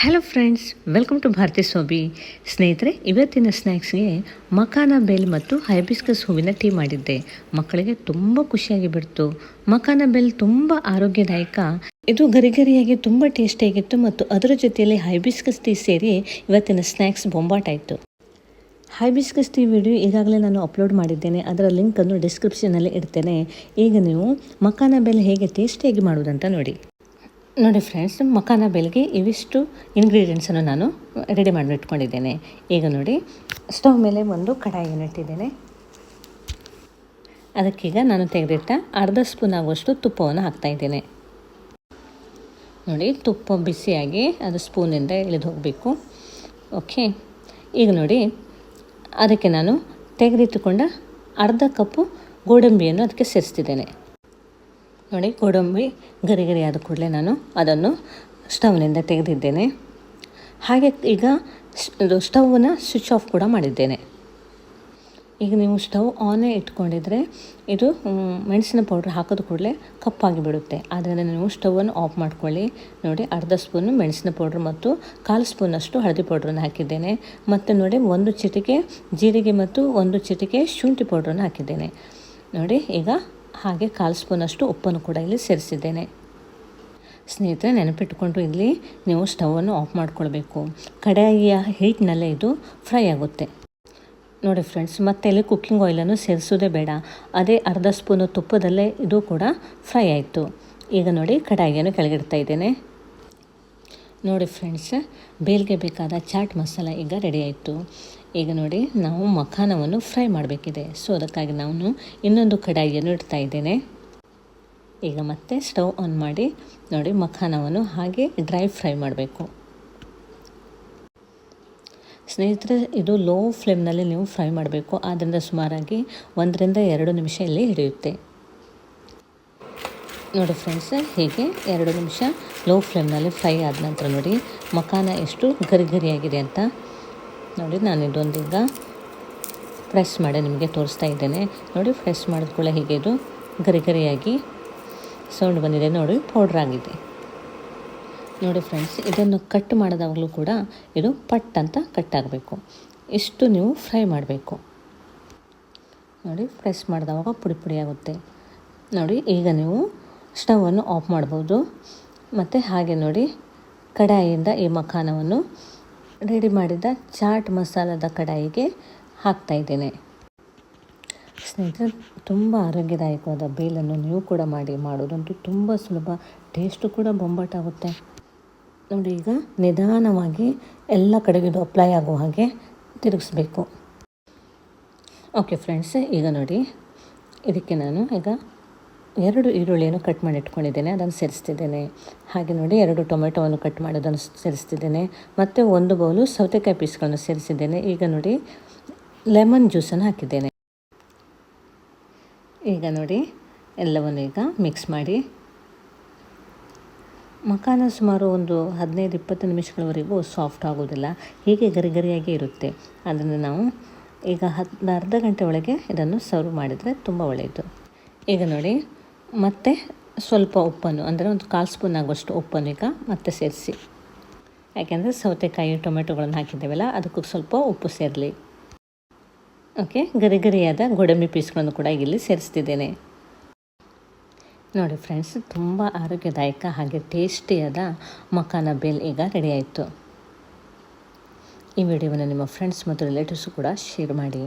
Hello friends welcome to Bharathi ಸೋಬಿ ಸ್ನೇಹಿತರೆ, ಇವತ್ತಿನ ಸ್ನ್ಯಾಕ್ಸ್ಗೆ ಮಕಾನ ಬೆಲ್ ಮತ್ತು ಹೈಬಿಸ್ಕಸ್ ಹೂವಿನ ಟೀ ಮಾಡಿದ್ದೆ. ಮಕ್ಕಳಿಗೆ ತುಂಬ ಖುಷಿಯಾಗಿ ಬಿಡ್ತು. ಮಕಾನ ಬೆಲ್ ತುಂಬ ಆರೋಗ್ಯದಾಯಕ. ಇದು ಗರಿಗರಿಯಾಗಿ ತುಂಬ ಟೇಸ್ಟಿಯಾಗಿತ್ತು ಮತ್ತು ಅದರ ಜೊತೆಯಲ್ಲಿ ಹೈಬಿಸ್ಕಸ್ ಟೀ ಸೇರಿ ಇವತ್ತಿನ ಸ್ನ್ಯಾಕ್ಸ್ ಬೊಂಬಾಟಾಯಿತು. ಹೈಬಿಸ್ಕಸ್ ಟೀ ವಿಡಿಯೋ ಈಗಾಗಲೇ ನಾನು ಅಪ್ಲೋಡ್ ಮಾಡಿದ್ದೇನೆ. ಅದರ ಲಿಂಕನ್ನು ಡಿಸ್ಕ್ರಿಪ್ಷನಲ್ಲಿ ಇಡ್ತೇನೆ. ಈಗ ನೀವು ಮಕಾನ ಬೆಲ್ ಹೇಗೆ ಟೇಸ್ಟಿಯಾಗಿ ಮಾಡುವುದಂತ ನೋಡಿ. ನೋಡಿ ಫ್ರೆಂಡ್ಸ್ ಮಖಾನ ಬೆಳಗ್ಗೆ ಇವಿಷ್ಟು ಇಂಗ್ರೀಡಿಯೆಂಟ್ಸನ್ನು ನಾನು ರೆಡಿ ಮಾಡಿ ಇಟ್ಕೊಂಡಿದ್ದೇನೆ. ಈಗ ನೋಡಿ ಸ್ಟವ್ ಮೇಲೆ ಒಂದು ಕಡಾಯಿಯನ್ನು ಇಟ್ಟಿದ್ದೇನೆ. ಅದಕ್ಕೀಗ ನಾನು ತೆಗೆದಿಟ್ಟ ಅರ್ಧ ಸ್ಪೂನ್ ಆಗುವಷ್ಟು ತುಪ್ಪವನ್ನು ಹಾಕ್ತಾಯಿದ್ದೇನೆ ನೋಡಿ, ತುಪ್ಪ ಬಿಸಿಯಾಗಿ ಅದು ಸ್ಪೂನಿಂದ ಇಳಿದು ಹೋಗಬೇಕು. ಓಕೆ ಈಗ ನೋಡಿ, ಅದಕ್ಕೆ ನಾನು ತೆಗೆದಿಟ್ಟುಕೊಂಡ ಅರ್ಧ ಕಪ್ಪು ಗೋಡಂಬಿಯನ್ನು ಅದಕ್ಕೆ ಸೇರಿಸ್ತಿದ್ದೇನೆ. ನೋಡಿ ಗೋಡಂಬಿ ಗರಿ ಗರಿ ಆದ ಕೂಡಲೇ ನಾನು ಅದನ್ನು ಸ್ಟವ್ನಿಂದ ತೆಗೆದಿದ್ದೇನೆ. ಹಾಗೆ ಈಗ ಸ್ಟವನ್ನು ಸ್ವಿಚ್ ಆಫ್ ಕೂಡ ಮಾಡಿದ್ದೇನೆ. ಈಗ ನೀವು ಸ್ಟವ್ ಆನೇ ಇಟ್ಕೊಂಡಿದ್ರೆ ಇದು ಮೆಣಸಿನ ಪೌಡ್ರ್ ಹಾಕೋದು ಕೂಡಲೇ ಕಪ್ಪಾಗಿ ಬಿಡುತ್ತೆ. ಆದ್ದರಿಂದ ನೀವು ಸ್ಟವನ್ನು ಆಫ್ ಮಾಡ್ಕೊಳ್ಳಿ. ನೋಡಿ, ಅರ್ಧ ಸ್ಪೂನು ಮೆಣಸಿನ ಪೌಡ್ರ್ ಮತ್ತು ಕಾಲು ಸ್ಪೂನಷ್ಟು ಹಳದಿ ಪೌಡ್ರನ್ನು ಹಾಕಿದ್ದೇನೆ. ಮತ್ತು ನೋಡಿ, ಒಂದು ಚಿಟಿಕೆ ಜೀರಿಗೆ ಮತ್ತು ಒಂದು ಚಿಟಿಕೆ ಶುಂಠಿ ಪೌಡ್ರನ್ನು ಹಾಕಿದ್ದೇನೆ. ನೋಡಿ, ಈಗ ಹಾಗೆ ಕಾಲು ಸ್ಪೂನಷ್ಟು ಉಪ್ಪನ್ನು ಕೂಡ ಇಲ್ಲಿ ಸೇರಿಸಿದ್ದೇನೆ. ಸ್ನೇಹಿತರೆ ನೆನಪಿಟ್ಟುಕೊಂಡು ಇಲ್ಲಿ ನೀವು ಸ್ಟವನ್ನು ಆಫ್ ಮಾಡಿಕೊಳ್ಬೇಕು. ಕಡಾಯಿಯ ಹೀಟ್ನಲ್ಲೇ ಇದು ಫ್ರೈ ಆಗುತ್ತೆ. ನೋಡಿ ಫ್ರೆಂಡ್ಸ್, ಮತ್ತೆ ಇಲ್ಲಿ ಕುಕ್ಕಿಂಗ್ ಆಯಿಲನ್ನು ಸೇರಿಸೋದೇ ಬೇಡ. ಅದೇ ಅರ್ಧ ಸ್ಪೂನು ತುಪ್ಪದಲ್ಲೇ ಇದು ಕೂಡ ಫ್ರೈ ಆಯಿತು. ಈಗ ನೋಡಿ ಕಡಾಯಿಯನ್ನು ಕೆಳಗಿಡ್ತಾ ಇದ್ದೇನೆ. ನೋಡಿ ಫ್ರೆಂಡ್ಸ್, ಬೇಲ್ಗೆ ಬೇಕಾದ ಚಾಟ್ ಮಸಾಲ ಈಗ ರೆಡಿ ಆಯಿತು. ಈಗ ನೋಡಿ, ನಾವು ಮಖಾನವನ್ನು ಫ್ರೈ ಮಾಡಬೇಕಿದೆ. ಸೊ ಅದಕ್ಕಾಗಿ ನಾನು ಇನ್ನೊಂದು ಕಡಾಯಿಯನ್ನು ಇಡ್ತಾ ಇದ್ದೇನೆ. ಈಗ ಮತ್ತೆ ಸ್ಟವ್ ಆನ್ ಮಾಡಿ, ನೋಡಿ ಮಖಾನವನ್ನು ಹಾಗೆ ಡ್ರೈ ಫ್ರೈ ಮಾಡಬೇಕು. ಸ್ನೇಹಿತರೆ, ಇದು ಲೋ ಫ್ಲೇಮ್ನಲ್ಲಿ ನೀವು ಫ್ರೈ ಮಾಡಬೇಕು. ಆದ್ದರಿಂದ ಸುಮಾರಾಗಿ ಒಂದರಿಂದ ಎರಡು ನಿಮಿಷ ಇಲ್ಲಿ ಹಿಡಿಯುತ್ತೆ. ನೋಡಿ ಫ್ರೆಂಡ್ಸ್, ಹೀಗೆ ಎರಡು ನಿಮಿಷ ಲೋ ಫ್ಲೇಮ್ನಲ್ಲಿ ಫ್ರೈ ಆದ ನಂತರ ನೋಡಿ, ಮಖಾನ ಎಷ್ಟು ಗರಿಗರಿಯಾಗಿದೆ ಅಂತ ನೋಡಿ, ನಾನು ಇದೊಂದೀಗ ಫ್ರೆಶ್ ಮಾಡಿ ನಿಮಗೆ ತೋರಿಸ್ತಾ ಇದ್ದೇನೆ. ನೋಡಿ ಫ್ರೆಶ್ ಮಾಡಿದ ಕೂಡ ಹೀಗೆ ಇದು ಗರಿ ಗರಿಯಾಗಿ ಸೌಂಡ್ ಬಂದಿದೆ. ನೋಡಿ ಪೌಡ್ರ್ ಆಗಿದೆ. ನೋಡಿ ಫ್ರೆಂಡ್ಸ್ ಇದನ್ನು ಕಟ್ ಮಾಡಿದಾಗಲೂ ಕೂಡ ಇದು ಪಟ್ ಅಂತ ಕಟ್ ಆಗಬೇಕು. ಇಷ್ಟು ನೀವು ಫ್ರೈ ಮಾಡಬೇಕು. ನೋಡಿ ಫ್ರೆಶ್ ಮಾಡಿದಾಗ ಪುಡಿ ಪುಡಿ ಆಗುತ್ತೆ. ನೋಡಿ, ಈಗ ನೀವು ಸ್ಟವನ್ನು ಆಫ್ ಮಾಡ್ಬೋದು. ಮತ್ತು ಹಾಗೆ ನೋಡಿ ಕಡಾಯಿಯಿಂದ ಈ ಮಖಾನವನ್ನು ರೆಡಿ ಮಾಡಿದ ಚಾಟ್ ಮಸಾಲದ ಕಡಾಯಿಗೆ ಹಾಕ್ತಾಯಿದ್ದೇನೆ ಸ್ನೇಹಿತರೆ, ತುಂಬ ಆರೋಗ್ಯದಾಯಕವಾದ ಬೇಲನ್ನು ನೀವು ಕೂಡ ಮಾಡಿ, ಮಾಡೋದಂತೂ ತುಂಬ ಸುಲಭ, ಟೇಸ್ಟು ಕೂಡ ಬೊಂಬಾಟಾಗುತ್ತೆ ನೋಡಿ, ಈಗ ನಿಧಾನವಾಗಿ ಎಲ್ಲ ಕಡೆಗೆ ಅಪ್ಲೈ ಆಗೋ ಹಾಗೆ ತಿರುಗಿಸ್ಬೇಕು. ಓಕೆ, ಫ್ರೆಂಡ್ಸ್, ಈಗ ನೋಡಿ, ಇದಕ್ಕೆ ನಾನು ಈಗ ಎರಡು ಈರುಳ್ಳಿಯನ್ನು ಕಟ್ ಮಾಡಿ ಇಟ್ಕೊಂಡಿದ್ದೇನೆ, ಅದನ್ನು ಸೇರಿಸ್ತಿದ್ದೇನೆ. ಹಾಗೆ ನೋಡಿ ಎರಡು ಟೊಮೆಟೊವನ್ನು ಕಟ್ ಮಾಡಿ ಅದನ್ನು ಸೇರಿಸ್ತಿದ್ದೇನೆ. ಮತ್ತು ಒಂದು ಬೌಲು ಸೌತೆಕಾಯಿ ಪೀಸ್ಗಳನ್ನು ಸೇರಿಸಿದ್ದೇನೆ. ಈಗ ನೋಡಿ ಲೆಮನ್ ಜ್ಯೂಸನ್ನು ಹಾಕಿದ್ದೇನೆ. ಈಗ ನೋಡಿ ಎಲ್ಲವನ್ನು ಈಗ ಮಿಕ್ಸ್ ಮಾಡಿ. ಮಕಾನ ಸುಮಾರು ಒಂದು ಹದಿನೈದು, ಇಪ್ಪತ್ತು ನಿಮಿಷಗಳವರೆಗೂ ಸಾಫ್ಟ್ ಆಗೋದಿಲ್ಲ. ಹೀಗೆ ಗರಿ ಗರಿಯಾಗಿ ಇರುತ್ತೆ. ಅದನ್ನು ನಾವು ಈಗ ಹತ್ತು ಅರ್ಧ ಗಂಟೆ ಒಳಗೆ ಇದನ್ನು ಸರ್ವ್ ಮಾಡಿದರೆ ತುಂಬ ಒಳ್ಳೆಯದು. ಈಗ ನೋಡಿ ಮತ್ತು ಸ್ವಲ್ಪ ಉಪ್ಪನ್ನು, ಅಂದರೆ ಒಂದು ಕಾಲು ಸ್ಪೂನ್ ಆಗುವಷ್ಟು ಉಪ್ಪನ್ನು ಈಗ ಮತ್ತೆ ಸೇರಿಸಿ. ಯಾಕೆಂದರೆ ಸೌತೆಕಾಯಿ ಟೊಮೆಟೊಗಳನ್ನು ಹಾಕಿದ್ದೇವಲ್ಲ, ಅದಕ್ಕೂ ಸ್ವಲ್ಪ ಉಪ್ಪು ಸೇರಲಿ. ಓಕೆ ಗರಿ ಗರಿಯಾದ ಗೋಡಂಬಿ ಪೀಸ್ಗಳನ್ನು ಕೂಡ ಇಲ್ಲಿ ಸೇರಿಸ್ತಿದ್ದೇನೆ. ನೋಡಿ ಫ್ರೆಂಡ್ಸ್ ತುಂಬ ಆರೋಗ್ಯದಾಯಕ ಹಾಗೆ ಟೇಸ್ಟಿಯಾದ ಮಕಾನ ಬೇಲ್ ಈಗ ರೆಡಿ ಆಯಿತು. ಈ ವಿಡಿಯೋವನ್ನು ನಿಮ್ಮ ಫ್ರೆಂಡ್ಸ್ ಮತ್ತು ರಿಲೇಟಿವ್ಸು ಕೂಡ ಶೇರ್ ಮಾಡಿ.